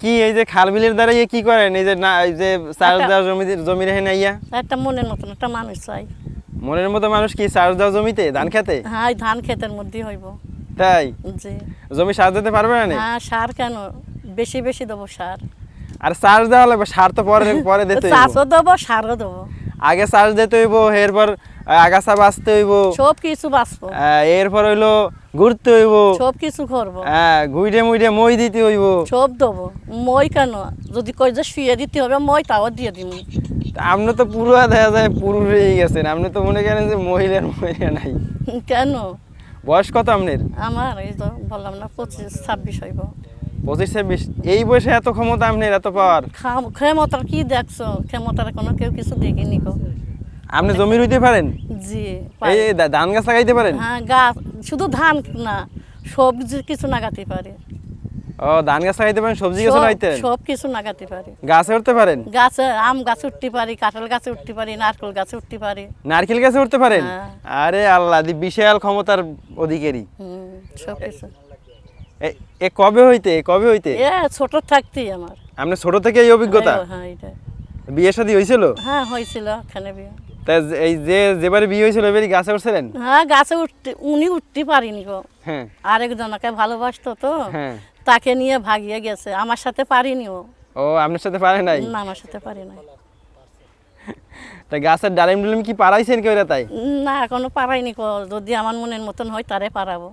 কি এই যে খাল বিলের দ্বারা ইয়ে কি করেন? এই যে না এই যে একটা- দেওয়া জমি জমি রেখে না ইয়া একটা মনের মতন একটা মানুষ চাই। মনের মতো মানুষ কি চার্জ দেওয়া জমিতে? ধান খেতে? হ্যাঁ এই ধান ক্ষেতের মধ্যেই হইব। তাই? জি। জমি সার দিতে পারবে না? হ্যাঁ সার কেন? বেশি বেশি দেবো সার। আর চার্জ দেওয়া লাগবে সার তো পরে পরে দিতে। চাষও দেবো সারও দেবো। আগে চার্জ দিতে হইব এরপর আগাছা বাঁচতে হইব। সব কিছু বাঁচবো এরপর হইল ঘুরতে হইব। সব কিছু করব। হ্যাঁ ঘুইটে মুইটে মই দিতে হইব। সব দেবো। মই কেন? যদি কই যে শুয়ে দিতে হবে মই তাও দিয়ে দিব আপনি তো পুরো দেখা যায় পুরুষ হয়ে গেছেন আপনি তো মনে করেন যে মহিলার মহিলা নাই। কেন? বয়স কত আপনার আমার এই তো বললাম না পঁচিশ ছাব্বিশ হইব। পঁচিশ ছাব্বিশ। এই বয়সে এত ক্ষমতা আপনার এত পাওয়ার ক্ষমতার কি দেখছ? ক্ষমতার কোনো কেউ কিছু দেখিনি গো। আপনি জমি রুইতে পারেন? জি এই ধান গাছ লাগাইতে পারেন? হ্যাঁ গাছ শুধু ধান না সবজি কিছু নাগাতে পারে। ও ধান গাছ লাগাইতে পারেন সবজি গাছ লাগাইতে সব কিছু নাগাতে পারে। গাছে উঠতে পারেন? গাছে আম গাছে উঠতে পারি কাঁঠাল গাছে উঠতে পারি নারকেল গাছে উঠতে পারি। নারকেল গাছে উঠতে পারেন? হ্যাঁ। আরে আল্লাহ দি বিশাল ক্ষমতার অধিকারী। হুম সব কিছু। এ- এ কবে হইতে কবে হইতে? এ ছোট থাকতেই আমার। আপনি ছোট থেকে এই অভিজ্ঞতা? হ্যাঁ এটা বিয়ে শাদী হয়েছিল হ্যাঁ হয়েছিল এখানে বিয়ে। তা এই যে যেবারে বিয়ে হয়েছিল এবারে গাছে উঠছিলেন? হ্যাঁ গাছে উঠতে উনি উঠতে পারিনি গো। হ্যাঁ। আরেকজনকে ভালোবাসতো তো। হ্যাঁ। তাকে নিয়ে ভাগিয়ে গেছে। আমার সাথে পারিনি ও। ও আপনার সাথে পারে নাই? না আমার সাথে পারি নাই। তা গাছের ডালিম ডালিম কি পারাইছেন কেউ তাই? না এখনও পারাইনি কো যদি আমার মনের মতন হয় তারে পারাবো।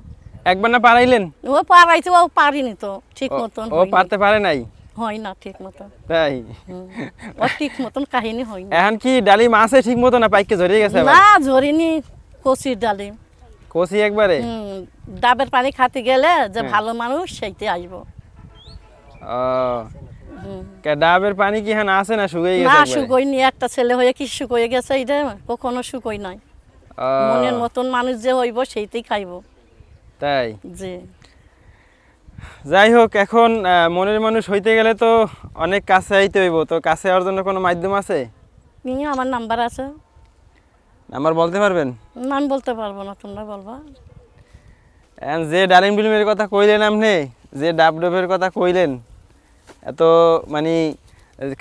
একবার না পারাইলেন? ও পারাইছে ও পারিনি তো। ঠিক মতন ও পারতে পারে নাই? হয় না ঠিক মতন তাই? ও ঠিক মতন কাহিনী হয়নি এখন কি ডালিম আছে ঠিক মতো না? পাইকে ঝরে গেছে না ঝরিনি কচির ডালিম কষি একবারে? ডাবের পানি খাতে গেলে যে হ্যাঁ। ভালো মানুষ সেইতে আসব। ও। ডাবের পানি কি এখন আছে না শুকিয়ে গেছে না? শুকোই নি একটা ছেলে হয়ে কি শুকোয়ে গেছে এটা কখনো শুকোই নাই। মনের মতন মানুষ যে হইব সেইতেই খাইব। তাই? জি। যাই হোক এখন মনের মানুষ হইতে গেলে তো অনেক কাছে আইতে হইব। তো কাছে হওয়ার জন্য কোনো মাধ্যম আছে? নিয়ে আমার নাম্বার আছে। আমার বলতে পারবেন? নাম বলতে পারব না তোমরা বলবা। যে ডালিম ডিলিমের কথা কইলেন আপনি যে ডাব ডাবের কথা কইলেন এত মানে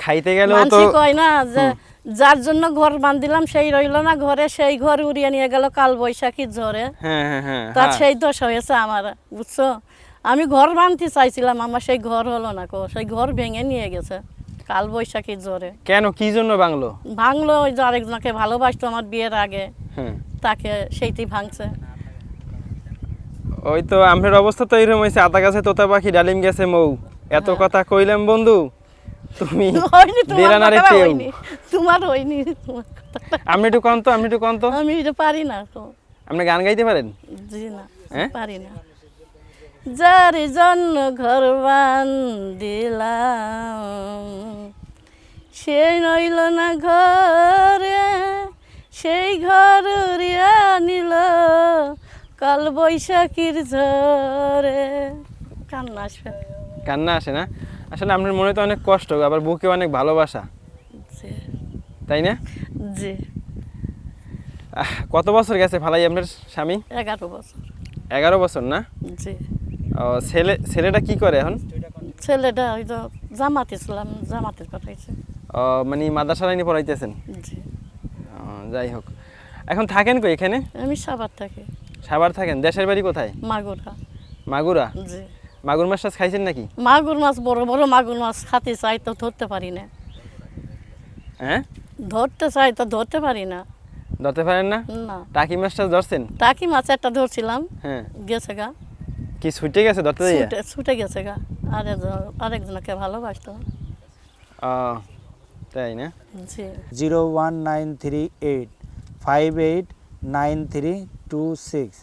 খাইতে গেলেও তো কয় না যে যার জন্য ঘর বান্ধিলাম সেই রইল না ঘরে সেই ঘর উড়িয়ে নিয়ে গেল কাল বৈশাখীর ঝড়ে। হ্যাঁ হ্যাঁ হ্যাঁ তার হ্যাঁ। সেই দোষ হয়েছে আমার বুঝছ? আমি ঘর বানতে চাইছিলাম আমার সেই ঘর হলো না কো সেই ঘর ভেঙে নিয়ে গেছে কাল বৈশাখীর জোরে কেন? কি জন্য বাংলো ভাঙলো ওই যে আরেকজনকে ভালোবাসতো আমার বিয়ের আগে হ্যাঁ। তাকে সেইটি ভাঙছে। ওই তো আমের অবস্থা তো এরকম হয়েছে আতা গাছে তোতা পাখি ডালিম গেছে মৌ। এত হ্যাঁ। কথা কইলাম বন্ধু তুমি দেরানারে কেউ হয়নি তোমার কথাটা। আপনি একটু কন্ত আপনি একটু কন্ত আমি এটা পারি না তো আপনি গান গাইতে পারেন? জি না হ্যাঁ? পারি না। যার জন্য ঘর দিলাম সে নইল না ঘরে সেই ঘর উড়িয়া নিল কাল বৈশাখীর ঝরে কান্না আসবে। কান্না আসে না? আসলে আপনার মনে তো অনেক কষ্ট আবার বুকে অনেক ভালোবাসা। তাই না? জি। কত বছর গেছে ভালাই আপনার স্বামী? এগারো বছর। এগারো বছর না? জি। ছেলে ছেলেটা কি করে এখন? ছেলেটা ওই তো জামাত ইসলাম জামাতের পাঠাইছে ও, মানে মাদ্রাসা লাইনে পড়াইতেছেন? জি। যাই হোক। এখন থাকেন কই এখানে? আমি সাবার থাকি। সাবার থাকেন। দেশের বাড়ি কোথায়? মাগুরা। মাগুরা? জি। মাগুর মাছ খাইছেন নাকি? মাগুর মাছ বড় বড় মাগুর মাছ খাতে চাই তো ধরতে পারি না। হ্যাঁ? ধরতে চাই তো ধরতে পারি না। ধরতে পারেন না? না। টাকি মাছ টাছ ধরছেন? টাকি মাছ একটা ধরছিলাম। হ্যাঁ। গেছে গা। কি ছুটে গেছে ধরতে দিয়ে ছুটে ছুটে গেছে গা। আরেকজন আরেকজনকে ভালোবাসতো। ও তাই না? জি। Zero one nine three eight five eight nine three two six.